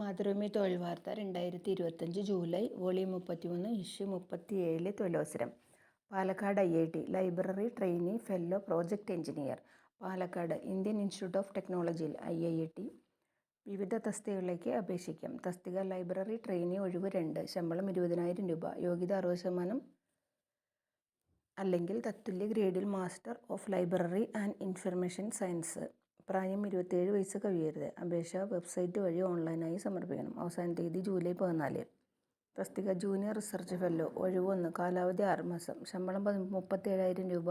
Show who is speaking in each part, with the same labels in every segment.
Speaker 1: മാതൃഭൂമി തൊഴിൽ വാർത്ത രണ്ടായിരത്തി ഇരുപത്തഞ്ച് ജൂലൈ വോളിയം മുപ്പത്തിമൂന്ന് ഇഷ്യൂ മുപ്പത്തിയേഴ് തൊഴിലവസരം Palakkad I I T library trainee fellow project engineer. Palakkad Indian institute of ടെക്നോളജിയിൽ ഐ ഐ ടി. വിവിധ തസ്തികകളിലേക്ക് അപേക്ഷിക്കാം. തസ്തിക ലൈബ്രറി ട്രെയിനി ഒഴിവ് രണ്ട്. ശമ്പളം ഇരുപതിനായിരം രൂപ. യോഗ്യത അറുപത് ശതമാനം അല്ലെങ്കിൽ തത്തുല്യ ഗ്രേഡിൽ master of library and information science. പ്രായം ഇരുപത്തിയേഴ് വയസ്സ് കവിയരുത് അപേക്ഷ വെബ്സൈറ്റ് വഴി ഓൺലൈനായി സമർപ്പിക്കണം. അവസാന തീയതി ജൂലൈ പതിനാല്. തസ്തിക ജൂനിയർ റിസർച്ച് ഫെല്ലോ. ഒഴിവൊന്ന്. കാലാവധി ആറ് മാസം. ശമ്പളം പതി മുപ്പത്തേഴായിരം രൂപ.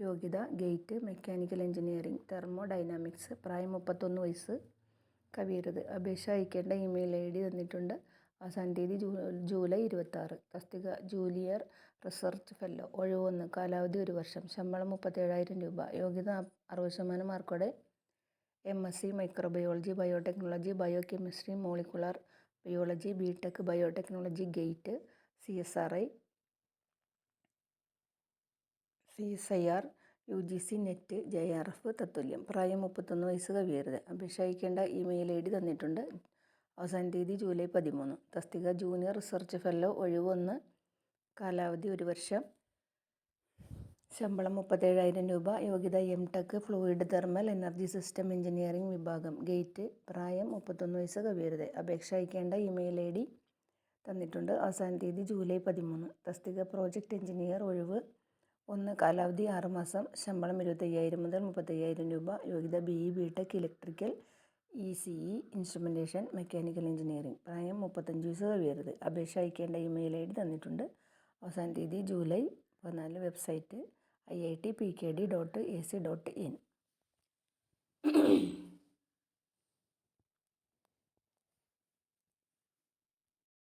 Speaker 1: യോഗ്യത GATE mechanical engineering thermodynamics പ്രായം മുപ്പത്തൊന്ന് വയസ്സ് കവിയരുത് അപേക്ഷ അയക്കേണ്ട ഇമെയിൽ ഐ ഡി തന്നിട്ടുണ്ട്. അവസാന തീയതി ജൂ ജൂലൈ ഇരുപത്താറ്. തസ്തിക ജൂനിയർ റിസർച്ച് ഫെല്ലോ. ഒഴിവൊന്ന്. കാലാവധി ഒരു വർഷം. ശമ്പളം മുപ്പത്തേഴായിരം രൂപ. യോഗ്യത അറുപത് ശതമാനം മാർക്കോടെ M S C microbiology biotechnology biochemistry molecular biology B tech biotechnology GATE C S R I C S I R U G C NET J R F തത്തുല്യം. പ്രായം മുപ്പത്തൊന്ന് വയസ്സ് കവിയരുത്. അപേക്ഷ അയക്കേണ്ട ഇമെയിൽ ഐ ഡി തന്നിട്ടുണ്ട്. അവസാന തീയതി ജൂലൈ പതിമൂന്ന്. തസ്തിക ജൂനിയർ റിസർച്ച് ഫെല്ലോ ഒഴിവൊന്ന്. കാലാവധി ഒരു വർഷം. ശമ്പളം മുപ്പത്തേഴായിരം രൂപ. യോഗ്യത M tech fluid thermal energy system engineering വിഭാഗം. ഗേറ്റ് പ്രായം മുപ്പത്തൊന്ന് വയസ്സ് കവിയരുത് അപേക്ഷ അയക്കേണ്ട ഇമെയിൽ ഐ ഡി തന്നിട്ടുണ്ട്. അവസാന തീയതി ജൂലൈ പതിമൂന്ന്. തസ്തിക പ്രോജക്റ്റ് എഞ്ചിനീയർ ഒഴിവ് ഒന്ന്. കാലാവധി ആറുമാസം ശമ്പളം ഇരുപത്തയ്യായിരം മുതൽ മുപ്പത്തയ്യായിരം രൂപ. യോഗ്യത B E B tech electrical E C E instrumentation mechanical engineering പ്രായം മുപ്പത്തഞ്ച് വയസ്സ് കവിയരുത് അപേക്ഷ അയക്കേണ്ട ഇമെയിൽ ഐ ഡി തന്നിട്ടുണ്ട്. അവസാന തീയതി ജൂലൈ പതിനാല്. Website I I T P K D dot A C dot in.